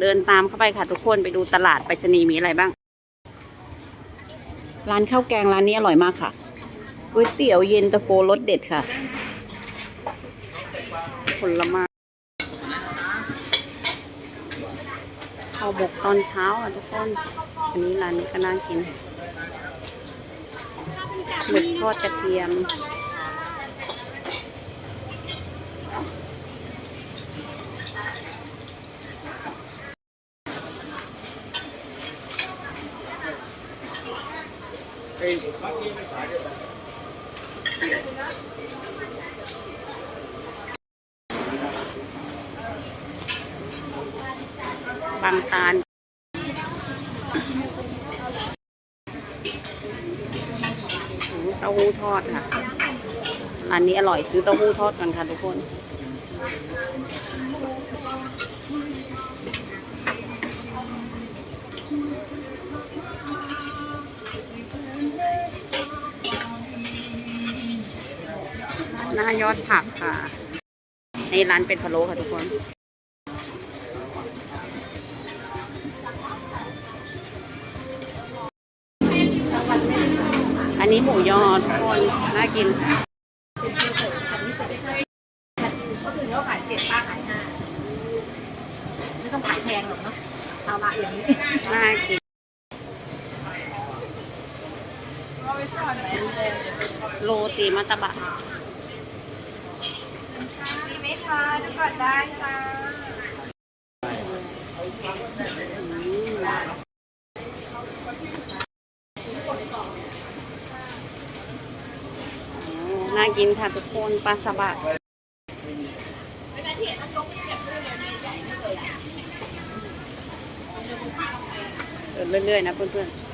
เดินตามเข้าไปค่ะทุกคนไปดูตลาดไปรษณีย์มีอะไรบ้าง ร้านข้าวแกงร้านนี้อร่อยมากค่ะก๋วยเตี๋ยวเย็นตาโฟรสเด็ดค่ะ ผลไม้ข้าวบกตอนเช้าอะทุกคน อันนี้ร้านนี้ก็น่ากินหมึกทอดกระเทียม บางตาลเต้าหู้ทอดค่ะ อันนี้อร่อยซื้อเต้าหู้ทอดกันค่ะทุกคน หน้ายอดผักค่ะ ในร้านเป็นพะโล้ค่ะทุกคนอันนี้หมูยอทุกคนน่ากินก็คือเขาขายเจ็ดป้าขายห้าไม่ต้องขายแพงหรอกเนาะเอาละอย่างนี้น่ากินโรตีมัตตบะ คะจะก่อนได้ค่ะน่ากินค่ะทุกคนปลาสบะเดินเรื่อยๆนะเพื่อนๆ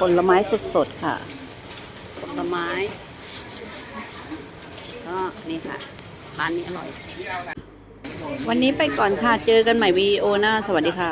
ผลไม้สดๆค่ะ ผลไม้ ก็นี่ค่ะ ร้านนี้อร่อย วันนี้ไปก่อนค่ะ เจอกันใหม่วีดีโอหน้า สวัสดีค่ะ